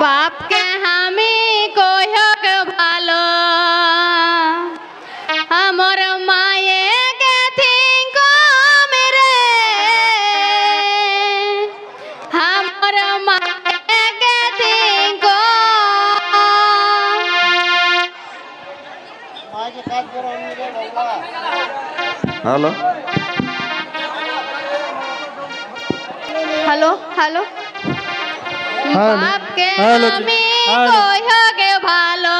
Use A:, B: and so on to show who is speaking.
A: বাপকে আমি কহক ভালো আমার মায়ে গেথিং রে আমার মায়ে গেথিং
B: হ্যালো
A: হ্যালো হ্যালো
C: হ্যালো,
A: বাপকে আমি
C: কই
A: গে ভালো?